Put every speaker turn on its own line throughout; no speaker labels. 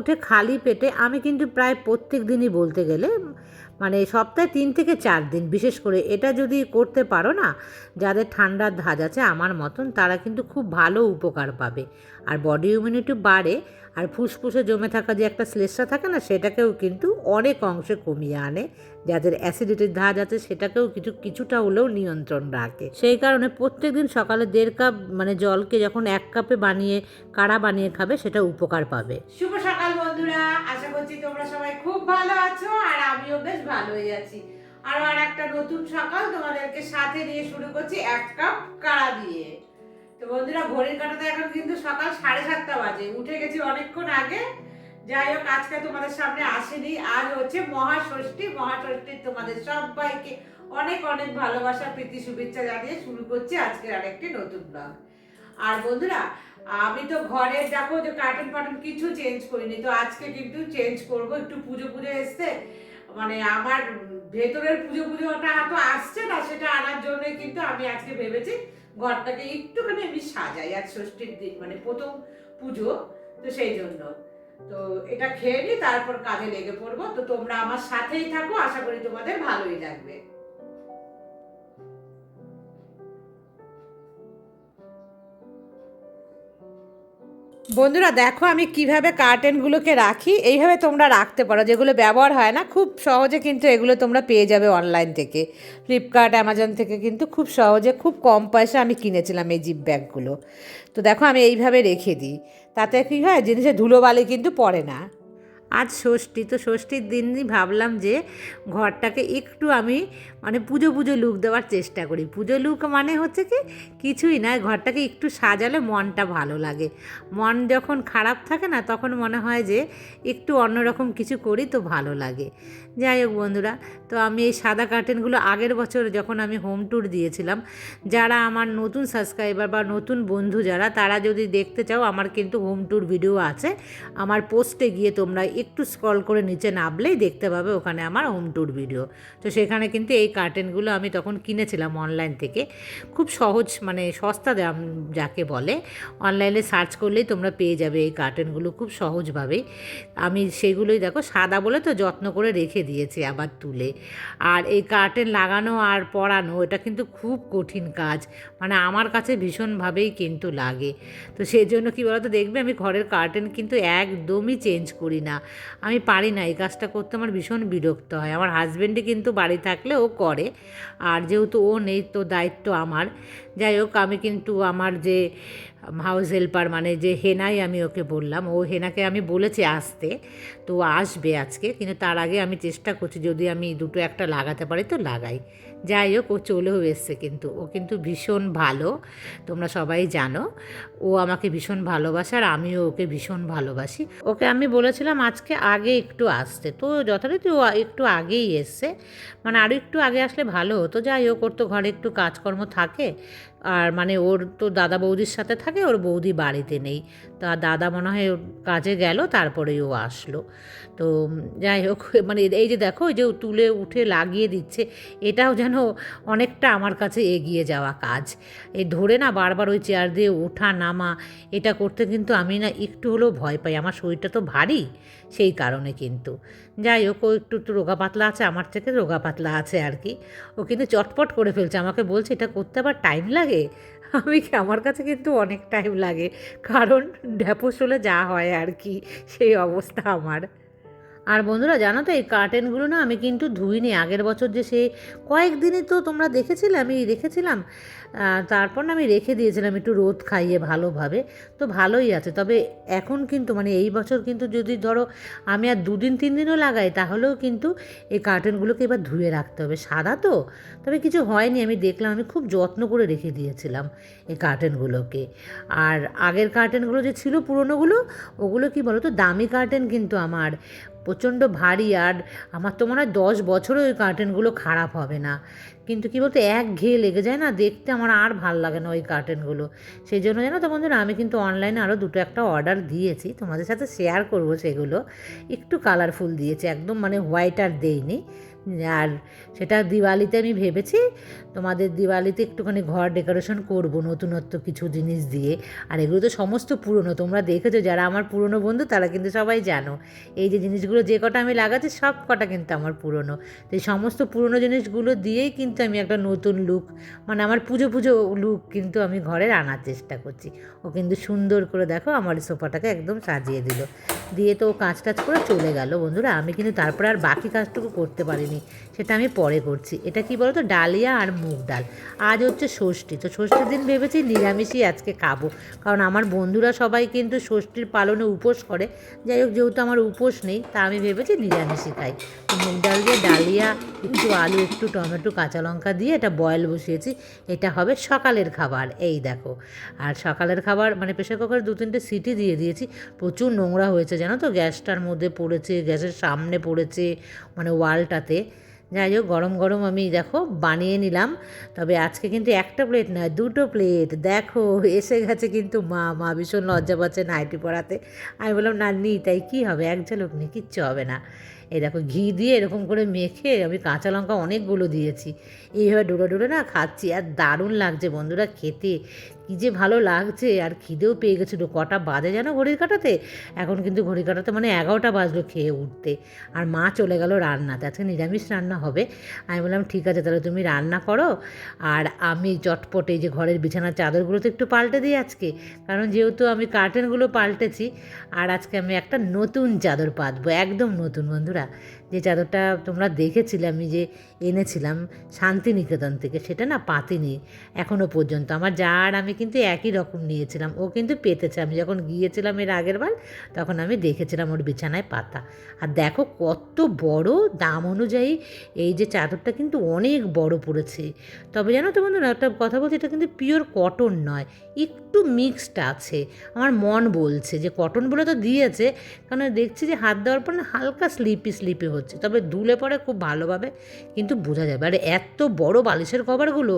উঠে খালি পেটে আমি কিন্তু প্রায় প্রত্যেক দিনই বলতে গেলে মানে সপ্তাহে তিন থেকে চার দিন, বিশেষ করে এটা যদি করতে পারো না, যাদের ঠান্ডার ধাজ আছে আমার মতন, তারা কিন্তু খুব ভালো উপকার পাবে। আর বডি ইমিউনিটি বাড়ে, আর ফুসফুসে জমে থাকা যে একটা শ্লেষা থাকে না, সেটাকেও কিন্তু অনেক অংশে কমিয়ে আনে। যাদের অ্যাসিডিটির ধাজ আছে, সেটাকেও কিছু, কিছুটা হলেও নিয়ন্ত্রণ রাখে। সেই কারণে প্রত্যেক দিন সকালে দেড় কাপ মানে জলকে যখন এক কাপে বানিয়ে, কাড়া বানিয়ে খাবে, সেটা উপকার পাবে।
শুভ সকাল বন্ধুরা, আশা করছি তোমরা সবাই খুব ভালো আছো আর আমিও বেশ ভালোই আছি। আরও আর একটা নতুন সকাল তোমাদেরকে সাথে নিয়ে শুরু করছি এক কাপ কাড়া দিয়ে। তো বন্ধুরা ঘড়ির কাটাতে এখন কিন্তু সকাল সাড়ে সাতটা বাজে। উঠে গেছি অনেকক্ষণ আগে। যাই হোক, আজকে তোমাদের সামনে আসেনি। আজ হচ্ছে মহাষষ্ঠী। মহাষষ্ঠীর তোমাদের সবাইকে অনেক অনেক ভালোবাসা, প্রীতি, শুভেচ্ছা জানিয়ে শুরু করছি আজকের আরেকটি নতুন ব্লগ আর বন্ধুরা আমি তো ঘরে দেখো যে কার্টুন ফাটন কিছু চেঞ্জ করিনি, তো আজকে কিন্তু চেঞ্জ করব, একটু পুজো পুজো এসছে। মানে আমার ভেতরের পুজো পুজোটা তো আসছে না, সেটা আনার জন্য কিন্তু আমি আজকে ভেবেছি ঘরটাকে একটুখানি আমি সাজাই আজ ষষ্ঠীর দিন মানে প্রথম পুজো, তো সেই জন্য। তো এটা খেয়ে নি, তারপর কাজে লেগে পড়ব, তো তোমরা আমার সাথেই থাকো, আশা করি তোমাদের ভালোই লাগবে। বন্ধুরা, দেখো আমি কীভাবে কার্টেনগুলোকে রাখি। এইভাবে তোমরা রাখতে পারো। যেগুলো ব্যবহার হয় না, খুব সহজে কিন্তু এগুলো তোমরা পেয়ে যাবে অনলাইন থেকে। ফ্লিপকার্ট অ্যামাজন থেকে কিন্তু খুব সহজে, খুব কম পয়সা আমি কিনেছিলাম এই জিপ ব্যাগগুলো তো দেখো আমি এইভাবে রেখে দিই। তাতে কী হয় জিনিসে ধুলোবালি কিন্তু পড়ে না। আজ ষষ্ঠী, তো ষষ্ঠীর দিনই ভাবলাম যে ঘরটাকে একটু আমি মানে পুজো পুজো লুক দেওয়ার চেষ্টা করি। পুজো লুক মানে হচ্ছে কি, কিছুই না, ঘরটাকে একটু সাজালে মনটা ভালো লাগে। মন যখন খারাপ থাকে না, তখন মনে হয় যে একটু অন্যরকম কিছু করি তো ভালো লাগে। যাই হোক বন্ধুরা, তো আমি এই সাদা কার্টেনগুলো আগের বছর যখন আমি হোম ট্যুর দিয়েছিলাম, যারা আমার নতুন সাবস্ক্রাইবার বা নতুন বন্ধু যারা, তারা যদি দেখতে চাও, আমার কিন্তু হোম ট্যুর ভিডিও আছে। আমার পোস্টে গিয়ে তোমরা একটু স্ক্রল করে নিচে নামলেই দেখতে পাবে ওখানে আমার হোম ট্যুর ভিডিও তো সেখানে কিন্তু এই কার্টেনগুলো আমি তখন কিনেছিলাম অনলাইন থেকে। খুব সহজ মানে সস্তা দাম যাকে বলে। অনলাইনে সার্চ করলেই তোমরা পেয়ে যাবে এই কার্টেনগুলো খুব সহজভাবেই। আমি সেগুলোই দেখো, সাদা বলে তো যত্ন করে রেখে দিয়েছি আবার তুলে। আর এই কার্টেন লাগানো আর পরানো এটা কিন্তু খুব কঠিন কাজ। মানে আমার কাছে ভীষণভাবেই কিন্তু লাগে। তো সেই জন্য কী বলতো, দেখবে আমি ঘরের কার্টেন কিন্তু একদমই চেঞ্জ করি না। আমি পারি না, এই কাজটা করতে আমার ভীষণ বিরক্ত হয়। আমার হাজব্যান্ডই কিন্তু বাড়ি থাকলে ও করে, আর যেহেতু ও নেই তো দায়িত্ব আমার। যাই হোক, আমি কিন্তু আমার যে হাউস হেল্পার মানে যে হেনাই আমি ওকে বললাম, ও হেনাকে আমি বলেছি আসতে, তো আসবে আজকে, কিন্তু তার আগে আমি চেষ্টা করছি যদি আমি দুটো একটা লাগাতে পারি তো লাগাই। যাই হোক ও চলেও এসছে কিন্তু। ও কিন্তু ভীষণ ভালো, তোমরা সবাই জানো। ও আমাকে ভীষণ ভালোবাসে আর আমিও ওকে ভীষণ ভালোবাসি। ওকে আমি বলেছিলাম, আজকে আগে একটু আসতে। তো যথারীতি ও একটু আগেই এসছে। মানে আরও একটু আগে আসলে ভালো হতো। যাই হোক, ওর তো ঘরে একটু কাজকর্ম থাকে। আর মানে ওর তো দাদা বৌদির সাথে থাকে, ওর বৌদি বাড়িতে নেই। তা দাদা মনে হয় কাজে গেল, তারপরেই ও আসলো। তো যাই হোক মানে এই যে দেখো যে তুলে উঠে লাগিয়ে দিচ্ছে, এটাও যেন অনেকটা আমার কাছে এগিয়ে যাওয়া কাজ। এই ধরে না বারবার ওই চেয়ার দিয়ে ওঠা, নামা, এটা করতে কিন্তু আমি না একটু হলেও ভয় পাই। আমার শরীরটা তো ভারী, সেই কারণে কিন্তু। যাই হোক, ও একটু একটু রোগা পাতলা আছে, আমার থেকে রোগা পাতলা আছে আর কি। ও কিন্তু চটপট করে ফেলছে, আমাকে বলছে, এটা করতে আবার টাইম লাগে? আমি আমার কাছে কিন্তু অনেক টাইম লাগে, কারণ ঢ্যাপস হলে যা হয় আর কি, সেই অবস্থা আমার। আর বন্ধুরা জানো তো, এই কার্টেনগুলো না আমি কিন্তু ধুইনি। আগের বছর যে সে কয়েকদিনই তো তোমরা দেখেছিলে, আমি রেখেছিলাম তারপর আমি রেখে দিয়েছিলাম একটু রোদ খাইয়ে ভালোভাবে, তো ভালোই আছে। তবে এখন কিন্তু মানে এই বছর কিন্তু যদি ধরো আমি আর দুদিন, তিন দিনও লাগাই, তাহলেও কিন্তু এই কার্টেনগুলোকে এবার ধুয়ে রাখতে হবে। সাদা তো, তবে কিছু হয়নি। আমি দেখলাম, আমি খুব যত্ন করে রেখে দিয়েছিলাম এই কার্টেনগুলোকে। আর আগের কার্টেনগুলো যে ছিল পুরনোগুলো, ওগুলো কি বলো তো দামি কার্টেন কিন্তু আমার প্রচণ্ড ভারী। আর আমার তো মনে হয় দশ বছরও ওই কার্টেনগুলো খারাপ হবে না। কিন্তু কী বলতো, এক ঘেয়ে লেগে যায় না? দেখতে আমার আর ভালো লাগে না ওই কার্টেনগুলো সেই জন্য জানো তো বন্ধুরা, আমি কিন্তু অনলাইনে আরও দুটো একটা অর্ডার দিয়েছি। তোমাদের সাথে শেয়ার করব সেগুলো। একটু কালারফুল দিয়েছি, একদম মানে হোয়াইট আর দেইনি। আর সেটা দিওয়ালিতে আমি ভেবেছি তোমাদের দিওয়ালিতে একটুখানি ঘর ডেকোরেশন করব, নতুনত্ব কিছু জিনিস দিয়ে। আর এগুলো তো সমস্ত পুরনো, তোমরা দেখেছ, যারা আমার পুরনো বন্ধু তারা কিন্তু সবাই জানো। এই যে জিনিসগুলো যে কটা আমি লাগাচ্ছি সব কটা কিন্তু আমার পুরনো। তো এই সমস্ত পুরনো জিনিসগুলো দিয়েই কিন্তু আমি একটা নতুন লুক মানে আমার পুজো পুজো লুক কিন্তু আমি ঘরের আনার চেষ্টা করছি। ও কিন্তু সুন্দর করে দেখো আমার সোফাটাকে একদম সাজিয়ে দিল। দিয়ে তো ও কাজ টাজ করে চলে গেল। বন্ধুরা, আমি কিন্তু তারপরে আর বাকি কাজটুকু করতে পারিনি সেটা আমি পরে করছি। এটা কি বলতো? ডালিয়া আর মুগ ডাল। আজ হচ্ছে ষষ্ঠী, তো ষষ্ঠীর দিন ভেবেছি নিরামিষই আজকে খাব। কারণ আমার বন্ধুরা সবাই কিন্তু ষষ্ঠীর পালনে উপোস করে। যাই হোক, যেহেতু আমার উপোস নেই, তা আমি ভেবেছি নিরামিষই খাই। মুগ ডাল দিয়ে ডালিয়া, একটু আলু, একটু টমেটো, কাঁচা লঙ্কা দিয়ে এটা বয়েল বসিয়েছি। এটা হবে সকালের খাবার, এই দেখো। আর সকালের খাবার মানে প্রেশার কুকারে দু তিনটে সিটি দিয়ে দিয়েছি। প্রচুর নোংরা হয়েছে, জানো তো? গ্যাসটার মধ্যে পড়েছে, গ্যাসের সামনে পড়েছে মানে ওয়ালটাতে। যাই হোক, গরম গরম আমি দেখো বানিয়ে নিলাম। তবে আজকে কিন্তু একটা প্লেট নয়, দুটো প্লেট দেখো, এসে গেছে কিন্তু মা। মা ভীষণ লজ্জা পাচ্ছে নাইটি পরাতে। আমি বললাম, না, নি, তাই কী হবে? এক ঝলক নেই কিচ্ছু হবে না। এই দেখো, ঘি দিয়ে এরকম করে মেখে আমি কাঁচা লঙ্কা অনেকগুলো দিয়েছি। এইভাবে ডোলে ডোলে না খাচ্ছি। আর দারুণ লাগছে বন্ধুরা, খেতে। কী যে ভালো লাগছে, আর খিদেও পেয়ে গেছিল। কটা বাজে যেন ঘড়ির কাটাতে? এখন কিন্তু ঘড়ির কাটাতে মানে এগারোটা বাজলো খেয়ে উঠতে। আর মা চলে গেল রান্নাতে। আজকে নিরামিষ রান্না হবে। আমি বললাম, ঠিক আছে, তাহলে তুমি রান্না করো। আর আমি চটপটে যে ঘরের বিছানার চাদরগুলো তো একটু পাল্টে দিই আজকে। কারণ যেহেতু আমি কার্টেনগুলো পাল্টেছি, আর আজকে আমি একটা নতুন চাদর পাতবো। একদম নতুন, বন্ধুরা। যে চাদরটা তোমরা দেখেছিলে, আমি যে এনেছিলাম শান্তিনিকেতন থেকে, সেটা না পাতিনি এখনও পর্যন্ত। আমার যা আর আমি কিন্তু একই রকম নিয়েছিলাম। ও কিন্তু পেতেছে। আমি যখন গিয়েছিলাম এর আগের বার, তখন আমি দেখেছিলাম ওর বিছানায় পাতা। আর দেখো কত বড় দাম অনুযায়ী এই যে চাদরটা কিন্তু অনেক বড় পড়েছে। তবে জানো তো বন্ধুরা, একটা কথা বলছি, এটা কিন্তু পিওর কটন নয়, একটু মিক্সড আছে। আমার মন বলছে যে কটন বলে তো দিয়েছে, কারণ দেখছি যে হাত দেওয়ার পর হালকা স্লিপি স্লিপি হচ্ছে। তবে দুলে পরে খুব ভালোভাবে কিন্তু বোঝা যাবে। আর এত বড় বালিশের কভারগুলো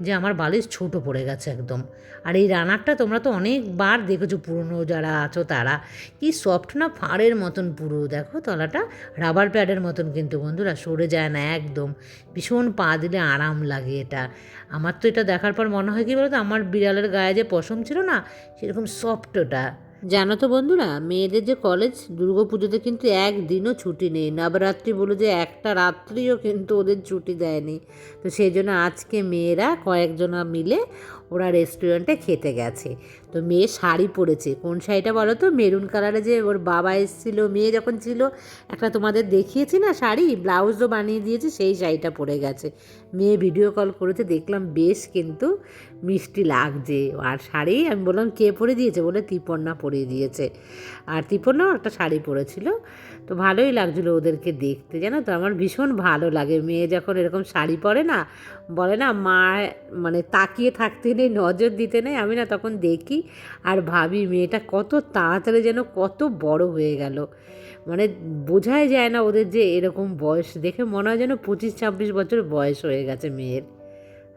যে আমার বালিশ ছোট পড়ে গেছে একদম। আর এই রানারটা তোমরা তো অনেকবার দেখেছ, পুরনো যারা আছো তারা। কি সফট না ফাঁড়ের মতন পুরো। দেখো তলাটা রাবার প্যাডের মতন কিন্তু বন্ধুরা, সরে যায় না একদম। ভীষণ পা দিলে আরাম লাগে এটা। আমার তো এটা দেখার পর মনে হয় কি বলতো, আমার বিড়ালের গায়ে যে পশম ছিল না, সেরকম সফট ওটা। জানো তো বন্ধুরা, মেয়েদের যে কলেজ পুজোতে কিন্তু একদিনও ছুটি নেই। নবরাত্রি বলে যে একটা রাত্রিও কিন্তু ওদের ছুটি দেয়নি। তো সেই জন্য আজকে মেয়েরা কয়েকজনা মিলে ওরা রেস্টুরেন্টে খেতে গেছে। তো মেয়ে শাড়ি পরেছে। কোন শাড়িটা বলো তো? মেরুন কালারে যে ওর বাবা এসেছিল, মেয়ে যখন ছিল, একটা তোমাদের দেখিয়েছি না শাড়ি? ব্লাউজও বানিয়ে দিয়েছি, সেই শাড়িটা পরে গেছে। মেয়ে ভিডিও কল করেছে, দেখলাম বেশ কিন্তু মিষ্টি লাগছে। আর শাড়ি আমি বললাম, কে পরে দিয়েছে? বলে, তিপন্না পরিয়ে দিয়েছে। আর তিপন্নাও একটা শাড়ি পরেছিল। তো ভালোই লাগছিল ওদেরকে দেখতে, জানো তো? আমার ভীষণ ভালো লাগে। মেয়ে যখন এরকম শাড়ি পরে না, বলে না, মা মানে তাকিয়ে থাকতে নেই, নজর দিতে নেই। আমি না তখন দেখি আর ভাবি, মেয়েটা কত তাড়াতাড়ি যেন কত বড় হয়ে গেল। মানে বোঝাই যায় না ওদের যে এরকম বয়স। দেখে মনে হয় যেন পঁচিশ, ছাব্বিশ বছর বয়স হয়ে গেছে মেয়ের।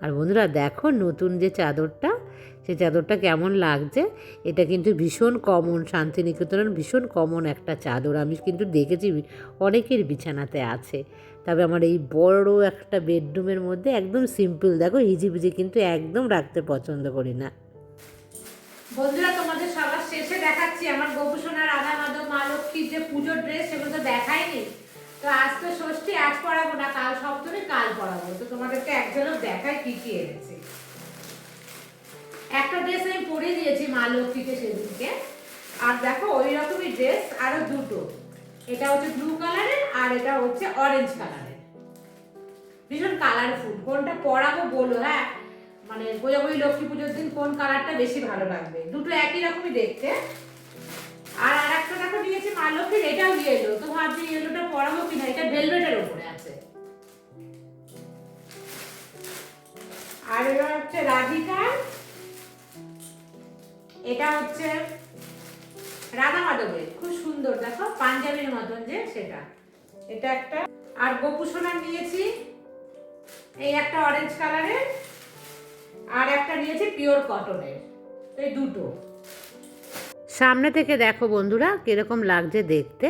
আর বন্ধুরা, দেখো নতুন যে চাদরটা, সেই চাদরটা কেমন লাগছে? এটা কিন্তু ভীষণ কমন শান্তিনিকেতনের ভীষণ কমন একটা চাদর। আমি কিন্তু দেখেছি, অনেকের বিছানাতে আছে। তবে আমার এই বড় একটা বেডরুমের মধ্যে একদম সিম্পল দেখো হিজিবিজি কিন্তু একদম রাখতে পছন্দ করি না।
বন্ধুরা, তোমাদের সবার শেষে দেখাচ্ছি আমার গোপুসোনা রাধা মাধব, মা লক্ষ্মীর যে পুজোর ড্রেস সেগুলো তো দেখাইনি। তো আজ তো ষষ্ঠী, আজ পড়াবো না, কাল সপ্তমী কাল পড়াবো। তো তোমাদেরকে এক ঝলক দেখাই কি কি এনেছি। একটা ড্রেস আমি পরে দিয়েছি মা লক্ষ্মীকে সেদিনকে। আর দেখো ওই রকমই ড্রেস আরও দুটো। এটা হচ্ছে ব্লু কালারের আর এটা হচ্ছে অরেঞ্জ কালারের ভীষণ কালারফুল কোনটা পরাবো বলো হ্যাঁ? মানে গোজাগরি লক্ষ্মী পুজোর দিন কোন কালারটা বেশি ভালো লাগবে? দুটো একই রকমই দেখতে। আর আর একটা দেখো নিয়েছি মা লক্ষ্মীর, এটাও ইয়েলো তো ভাবছি ইয়েলোটা পরাবো কিনা? এটা ভেলভেটের উপরে আছে। আর এটা হচ্ছে রাধিকার। এটা হচ্ছে রাধা মাধবের। খুব সুন্দর, দেখো, পাঞ্জাবির মতন যে সেটা। এটা একটা আর গোপু সোনার নিয়েছি। এই একটা অরেঞ্জ কালারের আর একটা নিয়েছি পিওর কটনের এই দুটো।
সামনে থেকে দেখো বন্ধুরা কীরকম লাগছে দেখতে।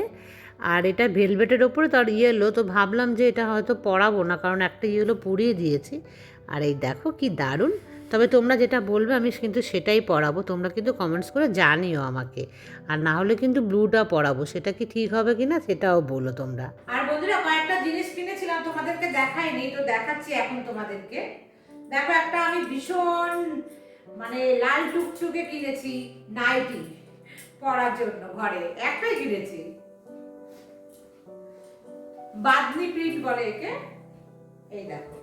আর এটা ভেলভেটের ওপরে তার ইয়েলো তো ভাবলাম যে এটা হয়তো পরাবো না কারণ একটা ইয়েলো পুড়িয়ে দিয়েছি। আর এই দেখো কি দারুণ। তবে তোমরা যেটা বলবে আমি কিন্তু সেটাই পরাবো। তোমরা কিন্তু কমেন্টস করে জানিও আমাকে। আর না হলে কিন্তু ব্লুটা পরাবো। সেটা কি ঠিক হবে কি না সেটাও বলো তোমরা।
আর বন্ধুরা কয়েকটা জিনিস কিনেছিলাম তোমাদেরকে দেখাইনি তো দেখাচ্ছি এখন তোমাদেরকে। দেখো একটা আমি ভীষণ মানে লাল টুকটুকে কিনেছি নাইটি পরার জন্য ঘরে, একটাই কিনেছি। বাদনি প্রিন্ট বলে একে, এই দেখো।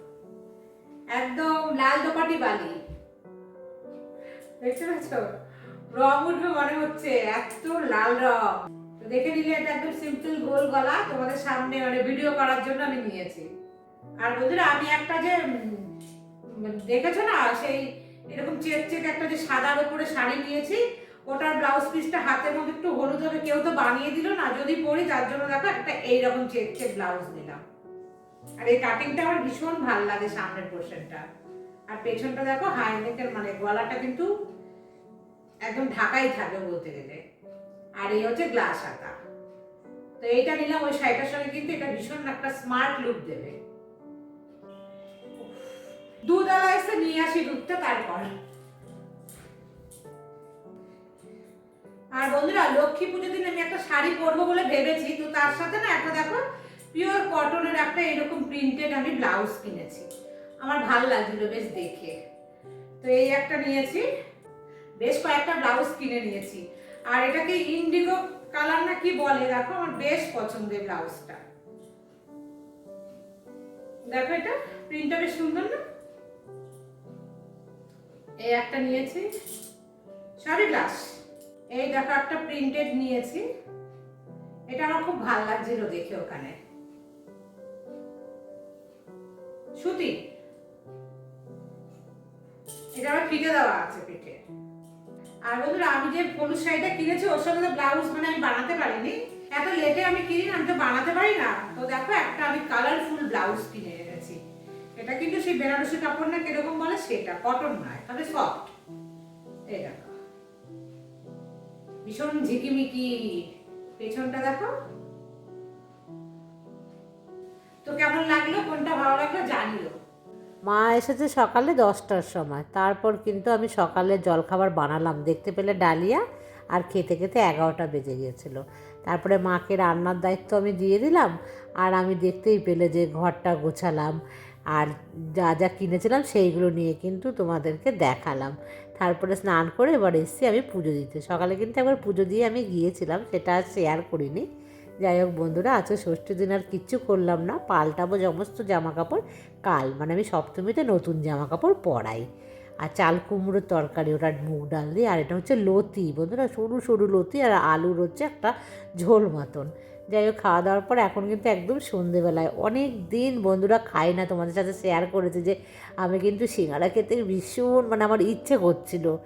একদম লাল দোপাটি বালি। দেখতে পাচ্ছ? রং উঠবে মনে হচ্ছে, এত লাল রং। দেখে নিলে এটা একদম সিম্পল গোল গলা, তোমাদের সামনে মানে ভিডিও করার জন্য আমি নিয়েছি। আর বন্ধুরা, আমি একটা যে দেখেছ না? সেই এরকম চেক চেক একটা যে সাদার উপরে শাড়ি নিয়েছি, ওটার ব্লাউজ পিসটা হাতের মধ্যে একটু হলুদ হবে, কেউ তো বানিয়ে দিল না। যদি পরি, তার জন্য দেখো একটা এইরকম চেক চেক ব্লাউজ নিলাম। আর এই কাটিংটা আমার ভীষণ ভালো লাগে সামনের পোর্শনটা আর পেছনটা দেখো হাই নেকের মানে গলাটা কিন্তু একদম ঢাকাই থাকে বলতে গেলে। আর এই হচ্ছে গ্লাস আঁকা তো এইটা নিলাম, ওই শাড়িটার সঙ্গে কিন্তু এটা ভীষণ একটা স্মার্ট লুক দেবে। দুধওয়ালা এসে নিয়ে আসি দুধটা তারপর। আর বন্ধুরা, লক্ষ্মী পুজোর দিন আমি একটা শাড়ি পরবো বলে ভেবেছি, তো তার সাথে না একটা দেখো পিওর কটনের একটা এরকম প্রিন্টেড আমি ব্লাউজ কিনেছি। আমার ভালো লাগছিল বেশ দেখে। তো এই একটা নিয়েছি, বেশ কয়েকটা ব্লাউজ কিনে নিয়েছি। আর এটাকে ইন্ডিগো কালার না কি বলে, দেখো, আমার বেশ পছন্দের ব্লাউজটা দেখো এটা প্রিন্টটা বেশ সুন্দর না? এই একটা নিয়েছি। সরি গ্লাস এই দেখো একটা প্রিন্টেড নিয়েছি। এটা আমার খুব ভালো লাগছিল দেখে ওখানে। সুতি। এটা আমার ফিটে দেওয়া আছে পিঠে। আর বন্ধুরা আমি যে হলুদ শাড়িটা কিনেছি ওর সঙ্গে ব্লাউজ মানে আমি বানাতে পারিনি। এত লেটে আমি কিনি না, আমি তো বানাতে পারি না। তো দেখো একটা আমি কালারফুল ব্লাউজ কিনে এটা কিন্তু সেই বেনারসি কাপড় না কীরকম বলে সেটা কটন নয়, তবে সফট এই দেখো। ভীষণ ঝিকিমিকি। পেছনটা দেখো। তো কেমন লাগল? কোনটা ভালো লাগল? জানিও।
মা এসেছে সকালে দশটার সময়। তারপর কিন্তু আমি সকালে জলখাবার বানালাম। দেখতে পেলে ডালিয়া আর খেতে খেতে এগারোটা বেজে গিয়েছিল তারপরে মাকে রান্নার দায়িত্ব আমি দিয়ে দিলাম। আর আমি দেখতেই পেলে যে ঘরটা গোছালাম। আর যা যা কিনেছিলাম সেইগুলো নিয়ে কিন্তু তোমাদেরকে দেখালাম। তারপরে স্নান করে এবার এসেছি আমি পুজো দিতে। সকালে কিন্তু একবার পুজো দিয়ে আমি গিয়েছিলাম, সেটা শেয়ার করিনি। যাই হোক বন্ধুরা, আজকে ষষ্ঠী দিন আর কিচ্ছু করলাম না। পাল্টাবো সমস্ত জামা কাপড় কাল মানে আমি সপ্তমীতে নতুন জামা কাপড় পরাই। আর চাল কুমড়োর তরকারি ওটা মুগ ডাল দিয়ে, আর এটা হচ্ছে লতি। বন্ধুরা, সরু সরু লতি আর আলুর হচ্ছে একটা ঝোল মতন। যাই হোক, খাওয়া দাওয়ার পর এখন কিন্তু একদম সন্ধেবেলায়। অনেক দিন বন্ধুরা খাই না, তোমাদের সাথে শেয়ার করেছে যে আমি কিন্তু সিঙ্গারা খেতে ভীষণ মানে আমার ইচ্ছে করছিল।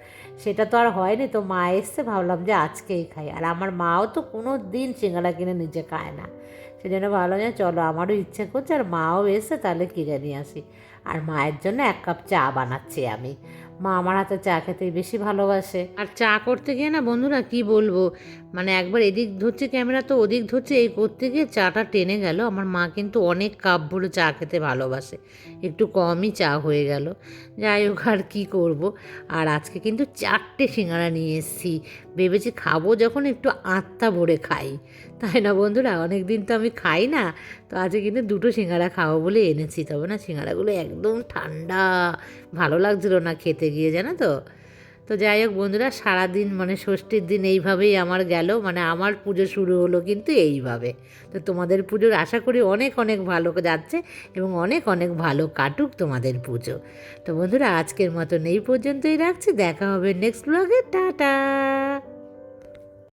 সেটা তো আর হয়নি, তো মা এসছে, ভাবলাম যে আজকেই খাই। আর আমার মাও তো কোনো দিন সিঙ্গারা কিনে নিজে খায় না। সেই জন্য ভাবলাম যে চলো, আমারও ইচ্ছে করছে আর মাও এসে তাহলে কিনে নিয়ে আসি। আর মায়ের জন্য এক কাপ চা বানাচ্ছি আমি। মা আমার হাতে চা খেতে বেশি ভালোবাসে। আর চা করতে গিয়ে না বন্ধুরা কি বলব? মানে একবার এদিক ধরছে ক্যামেরা তো ওদিক ধরছে, এই করতে গিয়ে চাটা টেনে গেল। আমার মা কিন্তু অনেক কাপ ভরে চা খেতে ভালোবাসে। একটু কমই চা হয়ে গেল। যাই হোক, আর কী করব? আর আজকে কিন্তু চারটে সিঙ্গারা নিয়ে এসেছি। ভেবেছি খাব যখন একটু আত্মা ভরে খাই। তাই না বন্ধুরা? অনেক দিন তো আমি খাই না, তো আজকে কিন্তু দুটো সিঙ্গারা খাব বলে এনেছি। তবে না, সিঙ্গারাগুলো একদম ঠান্ডা, ভালো লাগছিল না খেতে গিয়ে, জানো তো? তো যাই হোক বন্ধুরা, সারাদিন মানে ষষ্ঠীর দিন এইভাবেই আমার গেল মানে আমার পুজো শুরু হলো কিন্তু এইভাবে। তো তোমাদের পুজোর আশা করি অনেক অনেক ভালো যাচ্ছে এবং অনেক অনেক ভালো কাটুক তোমাদের পুজো। তো বন্ধুরা, আজকের মতন এই পর্যন্তই রাখছি, দেখা হবে নেক্সট ব্লগে টাটা!